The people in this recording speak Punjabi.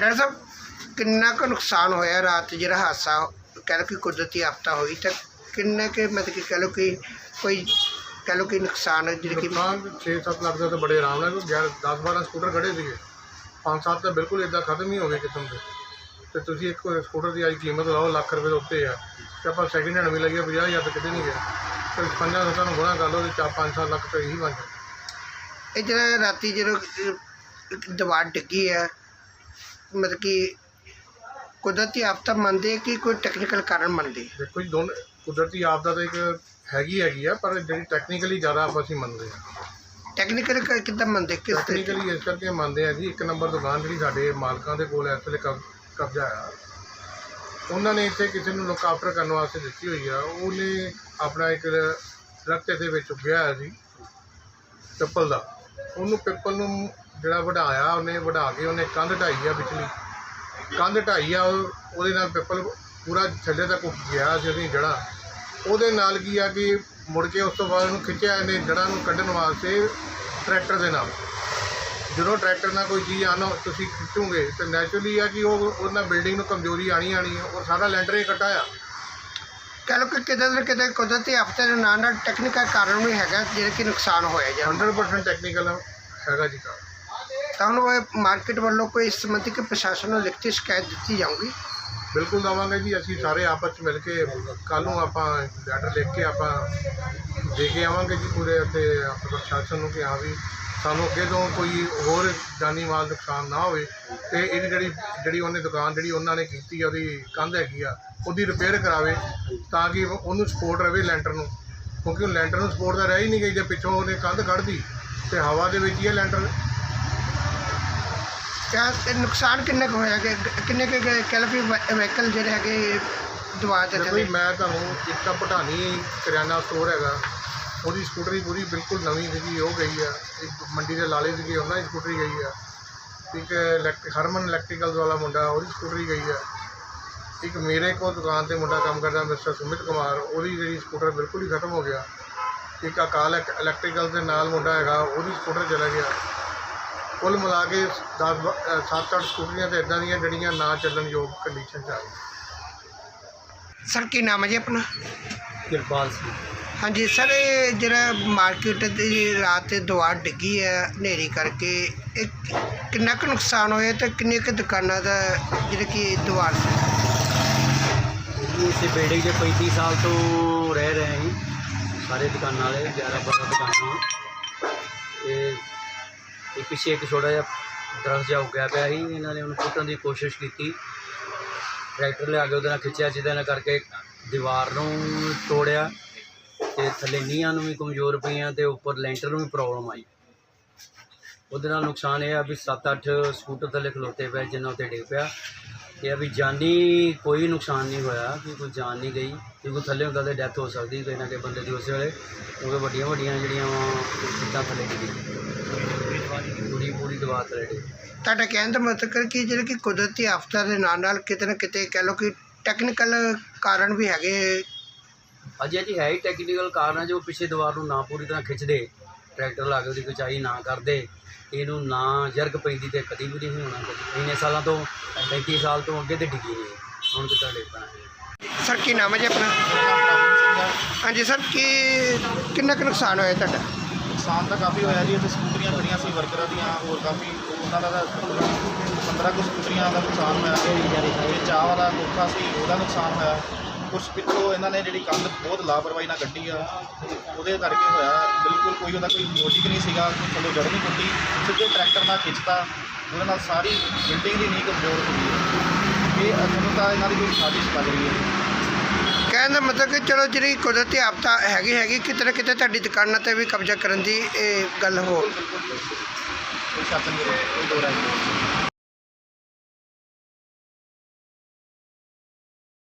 ਡਾਕਟਰ ਸਾਹਿਬ ਕਿੰਨਾ ਕੁ ਨੁਕਸਾਨ ਹੋਇਆ ਰਾਤ ਜਿਹੜਾ ਹਾਦਸਾ ਕਹਿ ਲਓ ਕਿ ਕੁਦਰਤੀ ਆਫਤਾ ਹੋਈ ਤਾਂ ਕਿੰਨਾ ਕਿ ਮਤਲਬ ਕਿ ਕਹਿ ਲਓ ਕਿ ਕੋਈ ਕਹਿ ਲਓ ਕਿ ਨੁਕਸਾਨ ਜਿਹੜੀ ਕਿ ਨੁਕਸਾਨ 6-7 ਲੱਖ ਦਾ ਤਾਂ ਬੜੇ ਆਰਾਮ ਨਾਲ 10-12 ਸਕੂਟਰ ਖੜੇ ਸੀਗੇ। 5-7 ਤਾਂ ਬਿਲਕੁਲ ਇਦਾਂ ਖਤਮ ਹੀ ਹੋ ਗਏ ਕਿਸਮ ਦੇ। ਤੇ ਤੁਸੀਂ ਇੱਕ ਸਕੂਟਰ ਦੀ ਅੱਜ ਕੀਮਤ ਲਾਓ ਲੱਖ ਰੁਪਏ ਦੇ ਉੱਤੇ ਆ। ਤੇ ਆਪਾਂ ਸੈਕਿੰਡ ਹੈਂਡ ਵੀ ਲਈਏ 50000 ਤਾਂ ਕਿਤੇ ਨਹੀਂ ਗਿਆ। ਤੇ ਪੰਜਾਂ ਸੱਤਾਂ ਨੂੰ ਗੁਣਾ ਕਰ ਲਓ ਤੇ 4-5 ਲੱਖ ਤਾਂ ਇਹੀ ਬਣ ਜਾਂਦਾ ਇਹ ਜਿਹੜਾ ਰਾਤੀ ਜਦੋਂ ਦੀਵਾਰ ਡਿੱਗੀ ਹੈ ਮਤਲਬ ਕਿ ਕੁਦਰਤੀ ਆਫਤਾ ਮੰਨਦੇ ਕਿ ਕੋਈ ਟੈਕਨੀਕਲ ਕਾਰਨ ਮੰਨਦੇ ਦੇਖੋ ਜੀ ਦੋਨ ਕੁਦਰਤੀ ਆਪਦਾ ਤਾਂ ਇੱਕ ਹੈਗੀ ਹੈਗੀ ਆ ਪਰ ਜਿਹੜੀ ਟੈਕਨੀਕਲੀ ਜ਼ਿਆਦਾ ਆਪਾਂ ਅਸੀਂ ਮੰਨਦੇ ਆ। ਟੈਕਨੀਕਲ ਕਿੱਦਾਂ ਮੰਨਦੇ? ਕਿਸ ਤਰੀਕੇ ਟੈਕਨੀਕਲੀ ਇਸ ਕਰਕੇ ਮੰਨਦੇ ਆ ਜੀ ਇੱਕ ਨੰਬਰ ਦੁਕਾਨ ਜਿਹੜੀ ਸਾਡੇ ਮਾਲਕਾਂ ਦੇ ਕੋਲ ਇਸ ਵੇਲੇ ਕਬ- ਕਬਜ਼ਾ ਆ। ਉਹਨਾਂ ਨੇ ਇੱਥੇ ਕਿਸੇ ਨੂੰ ਲੁੱਕ ਆਫਟਰ ਕਰਨ ਵਾਸਤੇ ਦਿੱਤੀ ਹੋਈ ਆ। ਉਹਨੇ ਆਪਣਾ ਇੱਕ ਦਰਖਤ ਦੇ ਵਿੱਚ ਉੱਗਿਆ ਹੋਇਆ ਸੀ ਪਿੱਪਲ ਦਾ। ਉਹਨੂੰ ਪਿੱਪਲ ਨੂੰ ਜਿਹੜਾ ਵਢਾਇਆ ਉਹਨੇ ਵਢਾ ਕੇ ਉਹਨੇ ਕੰਧ ਢਾਈ ਆ ਪਿਛਲੀ ਕੰਧ ਢਾਈ ਆ ਉਹ- ਉਹਦੇ ਨਾਲ ਪਿੱਪਲ ਪੂਰਾ ਥੱਲੇ ਤੱਕ ਉੱਗ ਗਿਆ ਸੀ ਉਹਦੀ ਜੜ੍ਹਾਂ। ਉਹਦੇ ਨਾਲ ਕੀ ਆ ਕਿ ਮੁੜ ਕੇ ਉਸ ਤੋਂ ਬਾਅਦ ਉਹਨੂੰ ਖਿੱਚਿਆ ਇਹਨੇ ਜੜ੍ਹਾਂ ਨੂੰ ਕੱਢਣ ਵਾਸਤੇ ਟਰੈਕਟਰ ਦੇ ਨਾਲ। ਜਦੋਂ ਟਰੈਕਟਰ ਨਾਲ ਕੋਈ ਚੀਜ਼ ਆਣਾ ਤੁਸੀਂ ਖਿੱਚੋਗੇ ਤੇ ਨੈਚੁਰਲੀ ਆ ਕਿ ਉਹ ਉਹਨਾਂ ਬਿਲਡਿੰਗ ਨੂੰ ਕਮਜ਼ੋਰੀ ਆਣੀ ਆਣੀ ਆ ਔਰ ਸਾਰਾ ਲੈਂਟਰ ਹੀ ਕੱਟਾ ਆ ਕਹਿ ਲਓ ਕਿ ਕਿਤੇ ਨਾ ਕਿਤੇ ਕੁਦਰਤੀ ਆਫਤੇ ਦੇ ਨਾਲ ਨਾਲ ਟੈਕਨੀਕਲ ਕਾਰਨ ਵੀ ਹੈਗਾ ਜਿਹੜੇ ਕਿ ਨੁਕਸਾਨ ਹੋਇਆ ਜਾਂ 100% ਟੈਕਨੀਕਲ ਹੈਗਾ ਜੀ ਕੰਮ ਤਾਂ ਹੁਣ ਮਾਰਕੀਟ ਵੱਲੋਂ ਕੋਈ ਇਸ ਸੰਬੰਧੀ ਕਿ ਪ੍ਰਸ਼ਾਸਨ ਨੂੰ ਲਿਖਤੀ ਸ਼ਿਕਾਇਤ ਦਿੱਤੀ ਜਾਊਗੀ? ਬਿਲਕੁਲ ਦਵਾਂਗੇ ਜੀ, ਅਸੀਂ ਸਾਰੇ ਆਪਸ ਵਿੱਚ ਮਿਲ ਕੇ ਕੱਲ ਨੂੰ ਆਪਾਂ ਲੈਟਰ ਲਿਖ ਕੇ ਆਪਾਂ ਦੇ ਕੇ ਆਵਾਂਗੇ ਜੀ ਪੂਰੇ ਅਤੇ ਆਪਣੇ ਪ੍ਰਸ਼ਾਸਨ ਨੂੰ ਕਿ ਹਾਂ ਵੀ ਸਾਨੂੰ ਅੱਗੇ ਤੋਂ ਕੋਈ ਹੋਰ ਜਾਨੀ ਮਾਲ ਨੁਕਸਾਨ ਨਾ ਹੋਵੇ ਤੇ ਇਹਦੀ ਜਿਹੜੀ ਜਿਹੜੀ ਉਹਨੇ ਦੁਕਾਨ ਜਿਹੜੀ ਉਹਨਾਂ ਨੇ ਕੀਤੀ ਆ, ਉਹਦੀ ਕੰਧ ਹੈਗੀ ਆ, ਉਹਦੀ ਰਿਪੇਅਰ ਕਰਾਵੇ ਤਾਂ ਕਿ ਉਹਨੂੰ ਸਪੋਰਟ ਰਵੇ ਲੈਂਟਰ ਨੂੰ। ਕਿਉਂਕਿ ਉਹ ਲੈਂਟਰ ਨੂੰ ਸਪੋਰਟ ਤਾਂ ਰਹਿ ਹੀ ਨਹੀਂ ਗਈ, ਜੇ ਪਿੱਛੋਂ ਉਹਨੇ ਕੰਧ ਕੱਢਦੀ ਤੇ ਹਵਾ ਦੇ ਵਿੱਚ ਹੀ ਇਹ ਲੈਂਟਰ ਇਹ ਨੁਕਸਾਨ ਕਿੰਨੇ ਕੁ ਹੋਇਆ ਕਿ ਕਿੰਨੇ ਕੁ ਕ- ਕਹਿ ਲਓ ਕਿ ਵਹੀਕਲ ਜਿਹੜੇ ਹੈਗੇ ਦੀਵਾਰ ਦੇ ਦੇਖੋ ਜੀ ਥੱਲੇ ਮੈਂ ਤੁਹਾਨੂੰ ਇੱਕ ਤਾਂ ਪਟਾਨੀ ਕਰਿਆਨਾ ਸਟੋਰ ਹੈਗਾ। ਉਹਦੀ ਸਕੂਟਰੀ ਪੂਰੀ ਬਿਲਕੁਲ ਨਵੀਂ ਸੀਗੀ ਉਹ ਗਈ ਆ। ਇੱਕ ਮੰਡੀ ਦੇ ਲਾਲੇ ਸੀਗੇ ਉਹਨਾਂ ਦੀ ਸਕੂਟਰੀ ਗਈ ਆ। ਇੱਕ ਇਲੈਕਟ੍ਰਿਕ ਹਰਮਨ ਇਲੈਕਟ੍ਰੀਕਲਸ ਵਾਲਾ ਮੁੰਡਾ ਉਹਦੀ ਸਕੂਟਰੀ ਗਈ ਆ। ਇੱਕ ਮੇਰੇ ਕੋਲ ਦੁਕਾਨ ਤੇ ਮੁੰਡਾ ਕੰਮ ਕਰਦਾ ਮਿਸਟਰ ਸੁਮਿਤ ਕੁਮਾਰ ਉਹਦੀ ਜਿਹੜੀ ਸਕੂਟਰ ਬਿਲਕੁਲ ਹੀ ਖਤਮ ਹੋ ਗਿਆ। ਇੱਕ ਅਕਾਲ ਇਲੈਕਟ੍ਰੀਕਲ ਦੇ ਨਾਲ ਮੁੰਡਾ ਹੈਗਾ ਉਹਦੀ ਸਕੂਟਰ ਚਲਾ ਗਿਆ। ਕੁੱਲ ਮਿਲਾ ਕੇ 10 7-8 ਸਕੂਟਰੀਆਂ ਤੇ ਇਦਾਂ ਦੀਆਂ ਜਿਹੜੀਆਂ ਨਾ ਚੱਲਣ ਯੋਗ ਕੰਡੀਸ਼ਨ 'ਚ ਆ ਗਈਆਂ। ਸਰ ਕੀ ਨਾਮ ਹੈ ਜੀ ਆਪਣਾ? ਕਿਰਪਾਲ ਸਿੰਘ। ਹਾਂਜੀ ਸਰ ਇਹ ਜਿਹੜਾ ਮਾਰਕੀਟ ਦੀ ਰਾਤ ਤੇ ਦੀਵਾਰ ਡਿੱਗੀ ਹੈ ਹਨੇਰੀ ਕਰਕੇ ਇਹ ਕਿੰਨਾ ਕੁ ਨੁਕਸਾਨ ਹੋਇਆ ਤੇ ਕਿੰਨੀ ਕੁ ਦੁਕਾਨਾਂ ਦਾ ਜਿਹੜੇ ਕਿ ਦੀਵਾਰ ਸੀ? ਇਸੇ ਬਿਲਡਿੰਗ 'ਚ 35 ਸਾਲ ਤੋਂ ਰਹਿ ਰਹੇ ਹਾਂ ਸਾਰੇ ਦੁਕਾਨਾਂ ਵਾਲੇ 11 12 ਦੁਕਾਨਾਂ। ਤੇ ਇਹ ਪਿੱਛੇ ਇੱਕ ਛੋਟਾ ਜਿਹਾ ਦਰਖਤ ਜਿਹਾ ਉੱਗਿਆ ਪਿਆ ਸੀ, ਇਹਨਾਂ ਨੇ ਉਹਨੂੰ ਪੁੱਟਣ ਦੀ ਕੋਸ਼ਿਸ਼ ਕੀਤੀ। ਟਰੈਕਟਰ ਲਿਆ ਕੇ ਉਹਦੇ ਨਾਲ ਖਿੱਚਿਆ, ਜਿਹਦੇ ਨਾਲ ਕਰਕੇ ਦੀਵਾਰ ਨੂੰ ਤੋੜਿਆ ਤੇ ਥੱਲੇ ਨੀਹਾਂ ਨੂੰ ਵੀ ਕਮਜ਼ੋਰ ਪਈਆਂ ਤੇ ਉੱਪਰ ਲੈਂਟਰ ਨੂੰ ਵੀ ਪ੍ਰੋਬਲਮ ਆਈ। ਉਹਦੇ ਨਾਲ ਨੁਕਸਾਨ ਇਹ ਆ ਵੀ 7-8 ਸਕੂਟਰ ਥੱਲੇ ਖਲੋਤੇ ਪਏ ਜਿਨ੍ਹਾਂ ਉੱਤੇ ਡਿੱਗ ਪਿਆ। ਇਹ ਆ ਵੀ ਜਾਨੀ ਕੋਈ ਨੁਕਸਾਨ ਨਹੀਂ ਹੋਇਆ ਕਿ ਕੋਈ ਜਾਨ ਨਹੀਂ ਗਈ ਕਿਉਂਕਿ ਥੱਲੇ ਹੁੰਦਾ ਤੇ ਡੈਥ ਹੋ ਸਕਦੀ ਕੋਈ ਨਾ ਕੋਈ ਬੰਦੇ ਦੀ ਉਸੇ ਵੇਲੇ ਕਿਉਂਕਿ ਵੱਡੀਆਂ ਵੱਡੀਆਂ ਜਿਹੜੀਆਂ ਸਿੱਧਾਂ ਥੱਲੇ ਡਿੱਗੀ ਪੂਰੀ ਪੂਰੀ ਦਵਾ ਥੱਲੇ ਤੁਹਾਡਾ ਕਹਿਣ ਦਾ ਮਤਲਬ ਕਿ ਜਿਹੜੇ ਕਿ ਕੁਦਰਤੀ ਆਫਤਾਂ ਦੇ ਨਾਲ ਨਾਲ ਕਿਤੇ ਨਾ ਕਿਤੇ ਕਹਿ ਲਓ ਕਿ ਟੈਕਨੀਕਲ ਕਾਰਨ ਵੀ ਹੈਗੇ ਅਜੇ ਜੀ ਹੈ ਹੀ ਟੈਕਨੀਕਲ ਕਾਰਨ ਹੈ ਜੋ ਪਿੱਛੇ ਦੀਵਾਰ ਨੂੰ ਨਾ ਪੂਰੀ ਤਰ੍ਹਾਂ ਖਿੱਚਦੇ ਟਰੈਕਟਰ ਲਾ ਕੇ ਉਹਦੀ ਖਿਚਾਈ ਨਾ ਕਰਦੇ। ਇਹਨੂੰ ਨਾ ਜਰਗ ਪੈਂਦੀ ਤੇ ਕਦੀ ਵੀ ਨਹੀਂ ਹੋਣਾ ਕਦੀ। ਇੰਨੇ ਸਾਲਾਂ ਤੋਂ 35 ਸਾਲ ਤੋਂ ਅੱਗੇ ਤੇ ਡਿੱਗੀ ਨਹੀਂ। ਹੁਣ ਤੇ ਤੁਹਾਡੇ ਪੈਣਾ ਸਰ ਕੀ ਨਾਮ ਹੈ ਜੀ ਆਪਣਾ? ਹਾਂਜੀ ਸਰ ਕੀ ਕਿੰਨਾ ਕੁ ਨੁਕਸਾਨ ਹੋਇਆ ਤੁਹਾਡਾ? ਨੁਕਸਾਨ ਤਾਂ ਕਾਫੀ ਹੋਇਆ ਜੀ ਇੱਥੇ ਸਕੂਟਰੀਆਂ ਖੜੀਆਂ ਸੀ ਵਰਕਰਾਂ ਦੀਆਂ ਹੋਰ ਕਾਫੀ ਉਹਨਾਂ ਦਾ ਤਾਂ 15 ਕੁ ਸਕੂਟਰੀਆਂ ਦਾ ਨੁਕਸਾਨ ਹੋਇਆ। ਤੇ ਚਾਹ ਵਾਲਾ ਕੋਠਾ ਸੀ ਉਹਦਾ ਨੁਕਸਾਨ ਹੋਇਆ। ਕੁਛ ਪਿੱਛੋਂ ਇਹਨਾਂ ਨੇ ਜਿਹੜੀ ਕੰਧ ਬਹੁਤ ਲਾਪਰਵਾਹੀ ਨਾਲ ਕੱਢੀ ਆ। ਉਹਦੇ ਕਰਕੇ ਹੋਇਆ ਬਿਲਕੁਲ ਕੋਈ ਉਹਦਾ ਕੋਈ ਲੋਜਿਕ ਨਹੀਂ ਸੀਗਾ ਕੋਈ ਥੱਲੋਂ ਜੜ ਨਹੀਂ ਟੁੱਟੀ ਸਿੱਧੇ ਟਰੈਕਟਰ ਨਾਲ ਖਿੱਚਤਾ ਉਹਦੇ ਨਾਲ ਸਾਰੀ ਬਿਲਡਿੰਗ ਦੀ ਨੀਂਹ ਕਮਜ਼ੋਰ ਹੋ ਗਈ ਇਹ ਅਸਲ ਤਾਂ ਇਹਨਾਂ ਦੀ ਕੋਈ ਸਾਜ਼ਿਸ਼ ਲੱਗ ਰਹੀ ਹੈ। ਕਹਿਣ ਦਾ ਮਤਲਬ ਕਿ ਚਲੋ ਜਿਹੜੀ ਕੁਦਰਤੀ ਆਫਤਾ ਹੈਗੀ ਹੈਗੀ ਕਿਤੇ ਨਾ ਕਿਤੇ ਤੁਹਾਡੀ ਦੁਕਾਨਾਂ ਤੇ ਵੀ ਕਬਜ਼ਾ ਕਰਨ ਦੀ ਇਹ ਗੱਲ ਹੋ। ਕੋਈ ਸ਼ੱਕ ਨਹੀਂ ਕੋਈ ਦੋ ਰਾਏ। ਨਹੀਂ